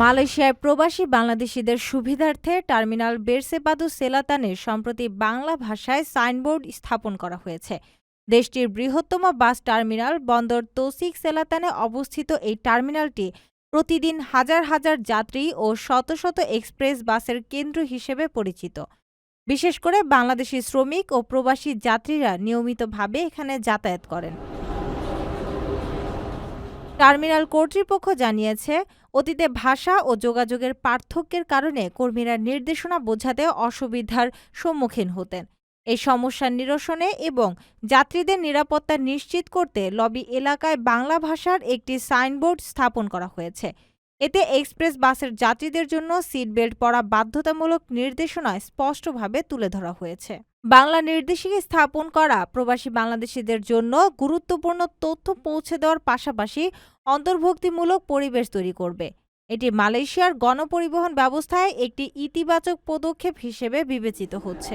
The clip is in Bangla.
মালয়েশিয়ায় প্রবাসী বাংলাদেশিদের সুবিধার্থে টার্মিনাল বেরসেপাদু সেলাতানে সম্প্রতি বাংলা ভাষায় সাইনবোর্ড স্থাপন করা হয়েছে। দেশটির বৃহত্তম বাস টার্মিনাল বন্দর তৌসিক সেলাতানে অবস্থিত এই টার্মিনালটি প্রতিদিন হাজার হাজার যাত্রী ও শত শত এক্সপ্রেস বাসের কেন্দ্র হিসেবে পরিচিত। বিশেষ করে বাংলাদেশি শ্রমিক ও প্রবাসী যাত্রীরা নিয়মিতভাবে এখানে যাতায়াত করেন। টার্মিনাল কর্তৃপক্ষ জানিয়েছে, অতীতে ভাষা ও যোগাযোগের পার্থক্যের কারণে কর্মীরা নির্দেশনা বোঝাতে অসুবিধার সম্মুখীন হতেন। এই সমস্যা নিরসনে এবং যাত্রীদের নিরাপত্তা নিশ্চিত করতে লবি এলাকায় বাংলা ভাষার একটি সাইনবোর্ড স্থাপন করা হয়েছে। এতে এক্সপ্রেস বাসের যাত্রীদের জন্য সিট বেল্ট পরা বাধ্যতামূলক নির্দেশনায় স্পষ্টভাবে তুলে ধরা হয়েছে। বাংলা নির্দেশিকা স্থাপন করা প্রবাসী বাংলাদেশিদের জন্য গুরুত্বপূর্ণ তথ্য পৌঁছে দেওয়ার পাশাপাশি অন্তর্ভুক্তিমূলক পরিবেশ তৈরি করবে। এটি মালয়েশিয়ার গণপরিবহন ব্যবস্থায় একটি ইতিবাচক পদক্ষেপ হিসেবে বিবেচিত হচ্ছে।